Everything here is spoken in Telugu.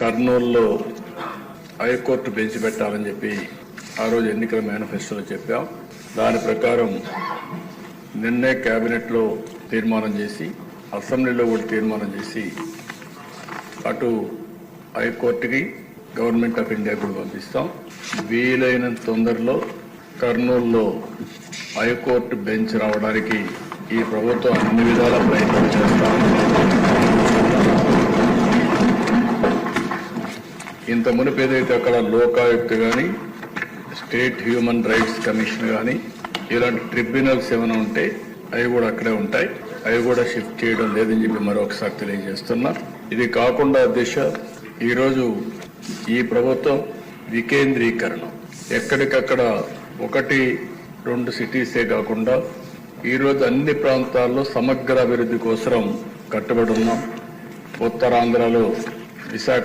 కర్నూలులో హైకోర్టు బెంచ్ పెట్టాలని చెప్పి ఆ రోజు ఎన్నికల మేనిఫెస్టోలో చెప్పాం. దాని ప్రకారం నిన్నే క్యాబినెట్లో తీర్మానం చేసి అసెంబ్లీలో కూడా తీర్మానం చేసి అటు హైకోర్టుకి గవర్నమెంట్ ఆఫ్ ఇండియా కూడా పంపిస్తాం. వీలైనంత తొందరలో కర్నూలులో హైకోర్టు బెంచ్ రావడానికి ఈ ప్రభుత్వం అన్ని విధాల ప్రయత్నం చేస్తాం. ఇంత మునుపు ఏదైతే అక్కడ లోకాయుక్త కానీ స్టేట్ హ్యూమన్ రైట్స్ కమిషన్ కానీ ఇలాంటి ట్రిబ్యునల్స్ ఏమైనా ఉంటే అవి కూడా అక్కడే ఉంటాయి. అవి కూడా షిఫ్ట్ చేయడం లేదని చెప్పి మరొకసారి తెలియజేస్తున్నా. ఇది కాకుండా దిశ ఈరోజు ఈ ప్రభుత్వం వికేంద్రీకరణ. ఎక్కడికక్కడ ఒకటి రెండు సిటీసే కాకుండా ఈరోజు అన్ని ప్రాంతాల్లో సమగ్ర అభివృద్ధి కోసం కట్టుబడి ఉన్నాం. ఉత్తరాంధ్రలో విశాఖ